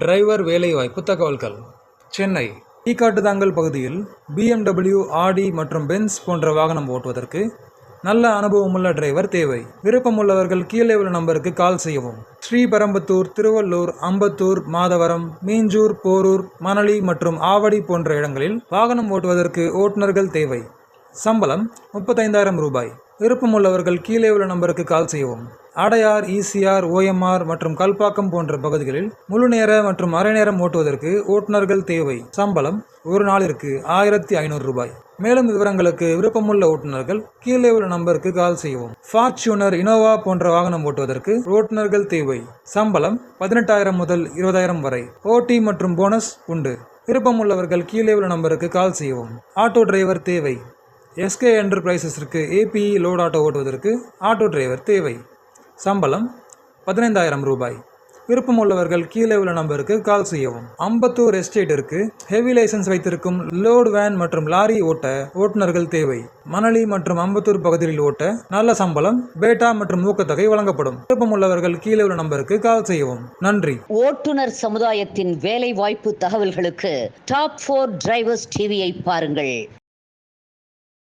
Driver வேலைவாய்ப்பு தகவல்கள். சென்னை. ஈக்காட்டுதாங்கல் பகுதியில் பிஎம்டபிள்யூ ஆடி மற்றும் பென்ஸ் போன்ற வாகனம் ஓட்டுவதற்கு நல்ல அனுபவமுள்ள டிரைவர் தேவை. விருப்பமுள்ளவர்கள் கீழே உள்ள நம்பருக்கு கால் செய்யவும். ஸ்ரீபெரம்பத்தூர் திருவள்ளூர் அம்பத்தூர் மாதவரம் மீஞ்சூர் போரூர் மணலி மற்றும் ஆவடி போன்ற இடங்களில் வாகனம் ஓட்டுவதற்கு ஓட்டுநர்கள் தேவை. சம்பளம் முப்பத்தைந்தாயிரம் ரூபாய். விருப்பமுள்ளவர்கள் கீழே உள்ள நம்பருக்கு கால் செய்யவும். அடையார் இசிஆர் ஓஎம்ஆர் மற்றும் கல்பாக்கம் போன்ற பகுதிகளில் முழு நேர மற்றும் அரை நேரம் ஓட்டுவதற்கு ஓட்டுநர்கள் தேவை. சம்பளம் ஒரு நாளிற்கு ஆயிரத்தி ஐநூறு ரூபாய். மேலும் விவரங்களுக்கு விருப்பமுள்ள ஓட்டுநர்கள் கீழே உள்ள நம்பருக்கு கால் செய்யவும். ஃபார்ச்சுனர் இனோவா போன்ற வாகனம் ஓட்டுவதற்கு ஓட்டுநர்கள் தேவை. சம்பளம் பதினெட்டாயிரம் முதல் இருபதாயிரம் வரை. ஓடி மற்றும் போனஸ் உண்டு. விருப்பமுள்ளவர்கள் கீழே உள்ள நம்பருக்கு கால் செய்யவும். ஆட்டோ டிரைவர் தேவை. எஸ்கே என்டர்பிரைசஸிற்கு ஏபிஇ லோட் ஆட்டோ ஓட்டுவதற்கு ஆட்டோ டிரைவர் தேவை. சம்பளம் பதினைந்தாயிரம் ரூபாய். விருப்பமுள்ளவர்கள் கீழே உள்ள நம்பருக்கு கால் செய்யவும். அம்பத்தூர் எஸ்டேட்டிற்கு ஹெவி லைசன்ஸ் வைத்திருக்கும் லோடு வேன் மற்றும் லாரி ஓட்ட ஓட்டுநர்கள் தேவை. மணலி மற்றும் அம்பத்தூர் பகுதியில் ஓட்ட நல்ல சம்பளம் பேட்டா மற்றும் ஊக்கத்தொகை வழங்கப்படும். விருப்பமுள்ளவர்கள் கீழே உள்ள நம்பருக்கு கால் செய்யவும். நன்றி. ஓட்டுநர் சமுதாயத்தின் வேலை வாய்ப்பு தகவல்களுக்கு டாப் ஃபோர் டிரைவர்ஸ் டிவியை பாருங்கள்.